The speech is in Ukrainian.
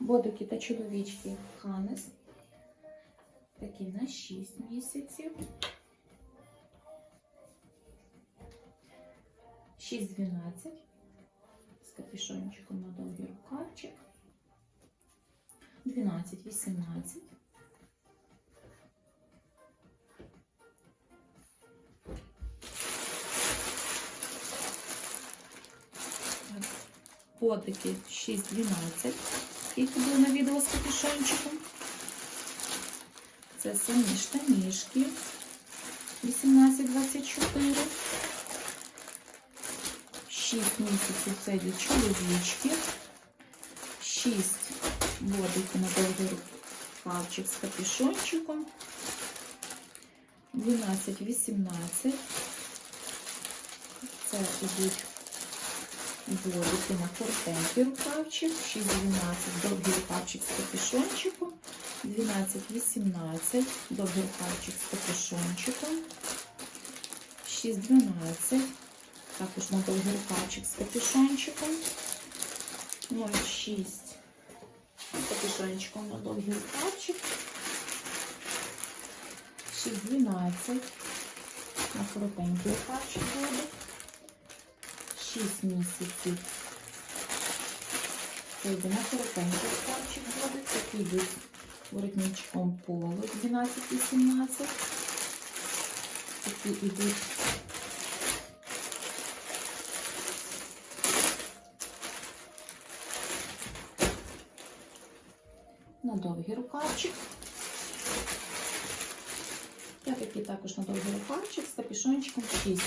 Бодики та чоловічки Ханес. Такі на 6 місяців. 6-12 з капюшончиком на довгий рукавчик. 12-18. Котики 6-12. Скільки було на відео з капюшончиком? Це самі штанішки 18-24. 6 місяців це для чоловічки. 6 водики на довгий рукавчик з капюшончиком. 12-18. Це ідуть водики на коротенький рукавчик. 6-12 довгий рукавчик з капюшончиком. 12-18 довгий рукавчик з капюшончиком. 6-12 також на довгий рукавчик з капюшончиком. 0,6 з капюшончиком на довгий рукавчик. 6,12 на коротенький рукавчик буде. 6 місяців. Це на коротенький рукавчик буде. Такий йдуть воротничком поло 12-18. Такі йдуть на довгий рукавчик. Я такий також на довгий рукавчик з капюшончиком 6.